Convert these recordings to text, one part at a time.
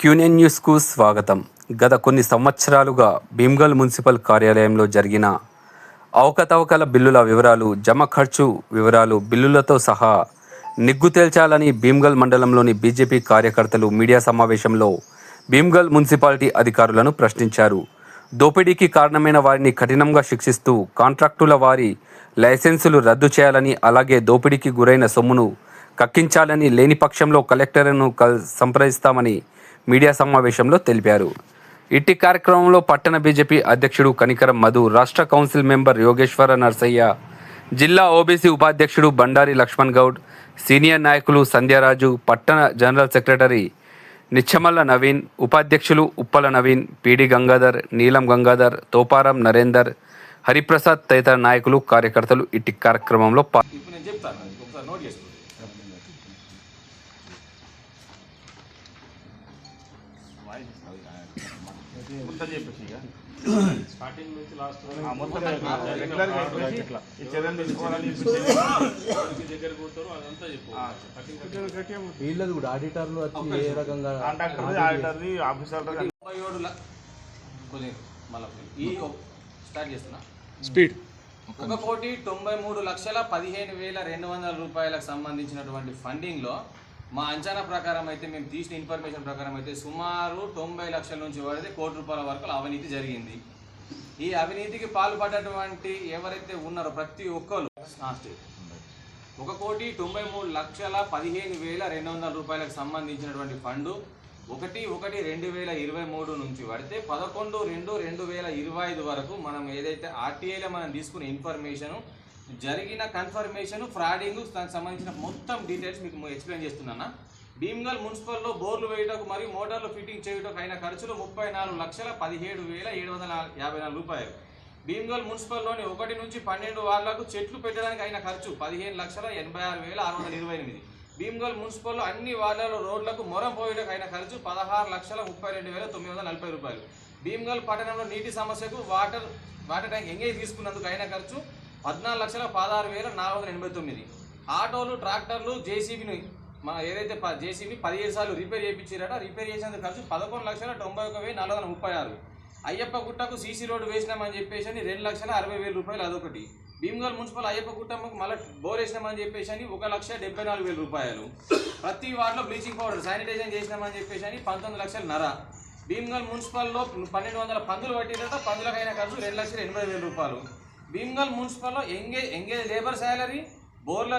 క్యూనియన్ న్యూస్కు స్వాగతం. గత కొన్ని సంవత్సరాలుగా భీమ్గల్ మున్సిపల్ కార్యాలయంలో జరిగిన అవకతవకల బిల్లుల వివరాలు జమ ఖర్చు వివరాలు బిల్లులతో సహా నిగ్గు తేల్చాలని భీమ్గల్ మండలంలోని బీజేపీ కార్యకర్తలు మీడియా సమావేశంలో భీమ్గల్ మున్సిపాలిటీ అధికారులను ప్రశ్నించారు. దోపిడీకి కారణమైన వారిని కఠినంగా శిక్షిస్తూ కాంట్రాక్టుల వారి లైసెన్సులు రద్దు చేయాలని అలాగే దోపిడీకి గురైన సొమ్మును కక్కించాలని లేని పక్షంలో కలెక్టర్ను కల్ సంప్రదిస్తామని మీడియా సమావేశంలో తెలిపారు. ఇట్టి కార్యక్రమంలో పట్టణ బీజేపీ అధ్యక్షుడు కనికరం మధు రాష్ట్ర కౌన్సిల్ మెంబర్ యోగేశ్వర నర్సయ్య జిల్లా ఓబీసీ ఉపాధ్యక్షుడు బండారి లక్ష్మణ్ గౌడ్ సీనియర్ నాయకులు సంధ్యారాజు పట్టణ జనరల్ సెక్రటరీ నిచ్చమల్ల నవీన్ ఉపాధ్యక్షులు ఉప్పల నవీన్ పీడి గంగాధర్ నీలం గంగాధర్ తోపారం నరేందర్ హరిప్రసాద్ తదితర నాయకులు కార్యకర్తలు ఇట్టి కార్యక్రమంలో పాల్గొన్నారు ఇప్పుడు నేను చెప్తాను అది ఒకసారి నోట్ చేసుకోండి మొత్తం చెప్పేసి ఇక స్టార్టింగ్ నుంచి లాస్ట్ మొత్తం రెగ్యులర్ ఇట్లా ఈ చర్యలు తీసుకోవాలని చెప్పి దగ్గర పోతారు అదంతా చెప్పు వీళ్ళది కూడా ఆడిటర్లు వచ్చి ఏ రకంగా కాంట్రాక్టర్ ఆడిటర్ది ఆఫీసర్ ముప్పై ఏడు ల- కొంచెం మళ్ళీ ఈ స్టార్ట్ చేస్తున్నా స్పీడ్. ఒక కోటి తొంభై మూడు లక్షల పదిహేను వేల రెండు వందల రూపాయలకు సంబంధించినటువంటి ఫండింగ్లో మా అంచనా ప్రకారం అయితే మేము తీసిన ఇన్ఫర్మేషన్ ప్రకారం అయితే సుమారు తొంభై లక్షల నుంచి పడితే కోటి రూపాయల వరకు అవినీతి జరిగింది. ఈ అవినీతికి పాల్పడటువంటి ఎవరైతే ఉన్నారో ప్రతి ఒక్కరు ఒక కోటి తొంభై మూడు లక్షల పదిహేను వేల రెండు వందల రూపాయలకు సంబంధించినటువంటి ఫండు ఒకటి ఒకటి రెండు వేల ఇరవై మూడు నుంచి పడితే పదకొండు రెండు రెండు వేల ఇరవై ఐదు వరకు మనం ఏదైతే ఆర్టీఐలో మనం తీసుకున్న ఇన్ఫర్మేషన్ జరిగిన కన్ఫర్మేషన్ ఫ్రాడింగ్ దానికి సంబంధించిన మొత్తం డీటెయిల్స్ మీకు ఎక్స్ప్లెయిన్ చేస్తున్నాను? భీమ్గల్ మున్సిపల్లో బోర్లు వేయటకు మరియు మోటార్లు ఫిట్టింగ్ చేయుటకు అయిన ఖర్చులు ముప్పై నాలుగు లక్షల పదిహేడు వేల ఏడు వందల యాభై నాలుగు రూపాయలు. భీమ్గల్ మున్సిపల్లోని ఒకటి నుంచి పన్నెండు వార్డులకు చెట్లు పెట్టడానికి అయిన ఖర్చు పదిహేను లక్షల ఎనభై ఆరు వేల ఆరు వందల ఇరవై ఎనిమిది. భీమ్గల్ మున్సిపల్లో అన్ని వార్డులలో రోడ్లకు మొరం పోయేటకు అయిన ఖర్చు పదహారు లక్షల ముప్పై రెండు వేల తొమ్మిది వందల నలభై రూపాయలు. భీమ్గల్ పట్టణంలో నీటి సమస్యకు వాటర్ వాటర్ ట్యాంక్ ఎంగేజ్ తీసుకున్నందుకు అయిన ఖర్చు పద్నాలుగు లక్షల పదహారు వేల నాలుగు వందల ఎనభై తొమ్మిది. ఆటోలు ట్రాక్టర్లు జేసీబీని మన ఏదైతే జేసీబీ పదిహేను సార్లు రిపేర్ చేయించారట రిపేర్ చేసేందుకు ఖర్చు పదకొండు లక్షల తొంభై ఒక వెయ్యి నాలుగు వందల ముప్పై ఆరు. అయ్యప్ప గుట్టకు సీసీ రోడ్డు వేసినామని చెప్పేసి అని రెండు లక్షల అరవై వేల రూపాయలు అదొకటి. భీమ్గల్ మున్సిపల్ అయ్యప్ప గుట్టమ్మకు మళ్ళీ బోర్ వేసినామని చెప్పేసి అని ఒక లక్ష డెబ్బై నాలుగు వేల రూపాయలు. ప్రతి వార్డులో బ్లీచింగ్ పౌడర్ శానిటైజేషన్ చేసినామని చెప్పేసి అని పంతొమ్మిది లక్షల నర. భీమ్గల్ మున్సిపల్లో పన్నెండు వందల పందులు పట్టిన పందులకైన ఖర్చు రెండు లక్షల ఎనభై వేల రూపాయలు. భీమ్గల్ మున్సిపల్లో ఎంగేజ్ ఎంగేజ్ లేబర్ శాలరీ బోర్ల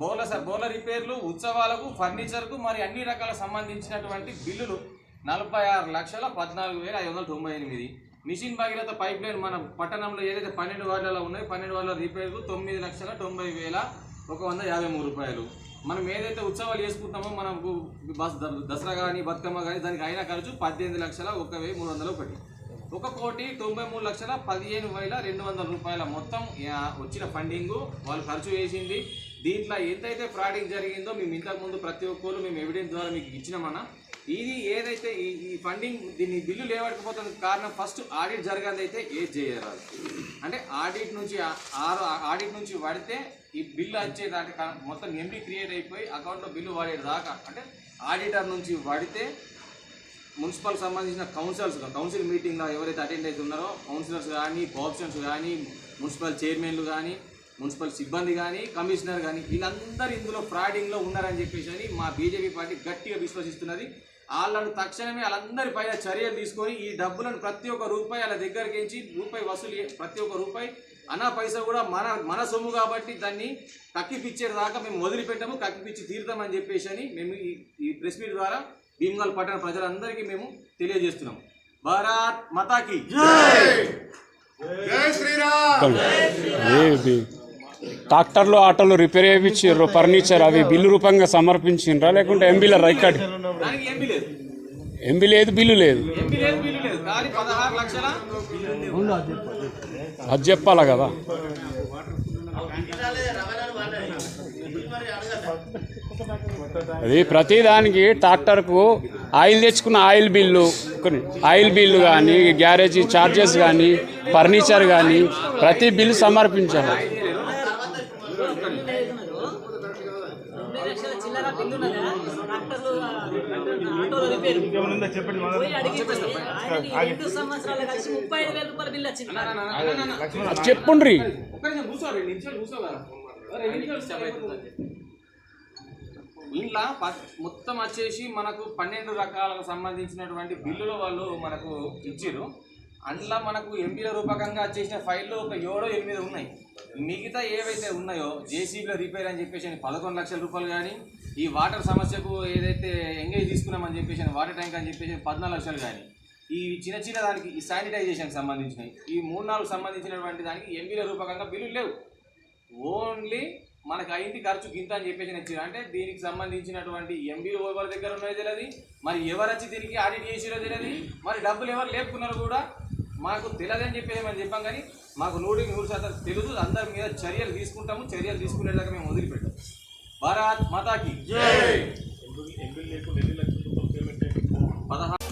బోర్ల బోర్ల రిపేర్లు ఉత్సవాలకు ఫర్నిచర్కు మరి అన్ని రకాల సంబంధించినటువంటి బిల్లులు నలభై ఆరు లక్షల పద్నాలుగు వేల ఐదు వందల తొంభై ఎనిమిది. మిషన్ భగీరథ పైప్ లైన్ మన పట్టణంలో ఏదైతే పన్నెండు వార్డులలో ఉన్నాయో పన్నెండు వార్డుల రిపేర్కు తొమ్మిది లక్షల తొంభై వేల ఒక వంద యాభై మూడు రూపాయలు. మనం ఏదైతే ఉత్సవాలు చేసుకుంటామో మనకు బస్ దసరా కానీ బతుకమ్మ కానీ దానికి అయిన ఖర్చు పద్దెనిమిది లక్షల ఒక వెయ్యి మూడు వందల ఒకటి. ఒక కోటి తొంభై మూడు లక్షల పదిహేను వేల రెండు వందల రూపాయల మొత్తం వచ్చిన ఫండింగ్ వాళ్ళు ఖర్చు చేసింది. దీంట్లో ఎంతైతే ఫ్రాడింగ్ జరిగిందో మేము ఇంతకుముందు ప్రతి ఒక్కరు మేము ఎవిడెన్స్ ద్వారా మీకు ఇచ్చినామన్నా ఇది ఏదైతే ఈ ఈ ఫండింగ్ దీన్ని బిల్లు లేవకపోతుంది కారణం ఫస్ట్ ఆడిట్ జరగదు అయితే ఏది చేయరాదు అంటే ఆడిట్ నుంచి ఆరు ఆడిట్ నుంచి పడితే ఈ బిల్లు వచ్చేదాకా మొత్తం ఎంబీ క్రియేట్ అయిపోయి అకౌంట్లో బిల్లు పడేదాకా అంటే ఆడిటర్ నుంచి పడితే మున్సిపల్ సంబంధించిన కౌన్సిల్స్ కౌన్సిల్ మీటింగ్లో ఎవరైతే అటెండ్ అయితే ఉన్నారో కౌన్సిలర్స్ కానీ కోఆప్షన్స్ కానీ మున్సిపల్ చైర్మన్లు కానీ మున్సిపల్ సిబ్బంది కానీ కమిషనర్ కానీ వీళ్ళందరూ ఇందులో ఫ్రాడింగ్లో ఉన్నారని చెప్పేసి అని మా బీజేపీ పార్టీ గట్టిగా విశ్వసిస్తున్నది. వాళ్ళను తక్షణమే వాళ్ళందరి పైన చర్యలు తీసుకొని ఈ డబ్బులను ప్రతి ఒక్క రూపాయి వాళ్ళ దగ్గరికి ఎంచి రూపాయి వసూలు చే- ప్రతి ఒక్క రూపాయి అనా పైసా కూడా మన మన సొమ్ము కాబట్టి దాన్ని కక్కిపిచ్చేది దాకా మేము వదిలిపెట్టాము కక్కిపిచ్చి తీరుతామని చెప్పేసి అని మేము ఈ ఈ ప్రెస్ మీట్ ద్వారా భీమగల్ పట్టణ ప్రజలందరికీ మేము తెలియజేస్తున్నాం. భారత్ మతాకి ట్రాక్టర్లు ఆటోలు రిపేర్ చేయించారు ఫర్నిచర్ అవి బిల్లు రూపంగా సమర్పించిండ్రా? లేకుంటే ఎంబీల రైకార్డ్? దానికి ఎంపీ లేదు. ఎంబీ లేదు బిల్లు లేదు. ఎంపీ లేదు బిల్లు లేదు. కానీ పదహారు లక్షల అది చెప్పాలా కదా? అది ప్రతిదానికి ట్రాక్టర్కు ఆయిల్ తెచ్చుకున్న ఆయిల్ బిల్లు కొన్ని ఆయిల్ బిల్లు కానీ గ్యారేజీ ఛార్జెస్ కానీ ఫర్నిచర్ కానీ ప్రతి బిల్లు సమర్పించాలి. చెప్పండి చెప్పుండ్రి ఇంట్లో మొత్తం వచ్చేసి మనకు పన్నెండు రకాలకు సంబంధించినటువంటి బిల్లులు వాళ్ళు మనకు ఇచ్చిర్రు. అందులో మనకు ఎంపీల రూపకంగా చేసిన ఫైళ్ళు ఒక ఏడో ఎనిమిది ఉన్నాయి. మిగతా ఏవైతే ఉన్నాయో జేసీబీలో రిపేర్ అని చెప్పేసి పదకొండు లక్షల రూపాయలు కానీ ఈ వాటర్ సమస్యకు ఏదైతే ఎంగేజ్ తీసుకున్నామని చెప్పేసి వాటర్ ట్యాంక్ అని చెప్పేసి పద్నాలుగు లక్షలు కానీ ఈ చిన్న చిన్న దానికి ఈ శానిటైజేషన్ సంబంధించినవి. ఈ మూడు నాలుగు సంబంధించినటువంటి దానికి ఎంపీల రూపకంగా బిల్లులు లేవు. ఓన్లీ మనకు అయింది ఖర్చు గింత అని చెప్పేసి ఇచ్చారు అంటే దీనికి సంబంధించినటువంటి ఎంబీలు ఎవరి దగ్గర ఉన్నాయో తెలియదు మరి ఎవరు వచ్చి దీనికి ఆడిట్ చేసిరో తెలియదు మరి డబ్బులు ఎవరు లేపుకున్నారో కూడా మాకు తెలియదని చెప్పేసి మనం చెప్పాం కానీ మాకు నూటికి నూరు శాతం తెలుసు. అందరి మీద చర్యలు తీసుకుంటాము. చర్యలు తీసుకునేదాకా మేము వదిలిపెట్టాం. భారత్ మాతాకి. పదహారు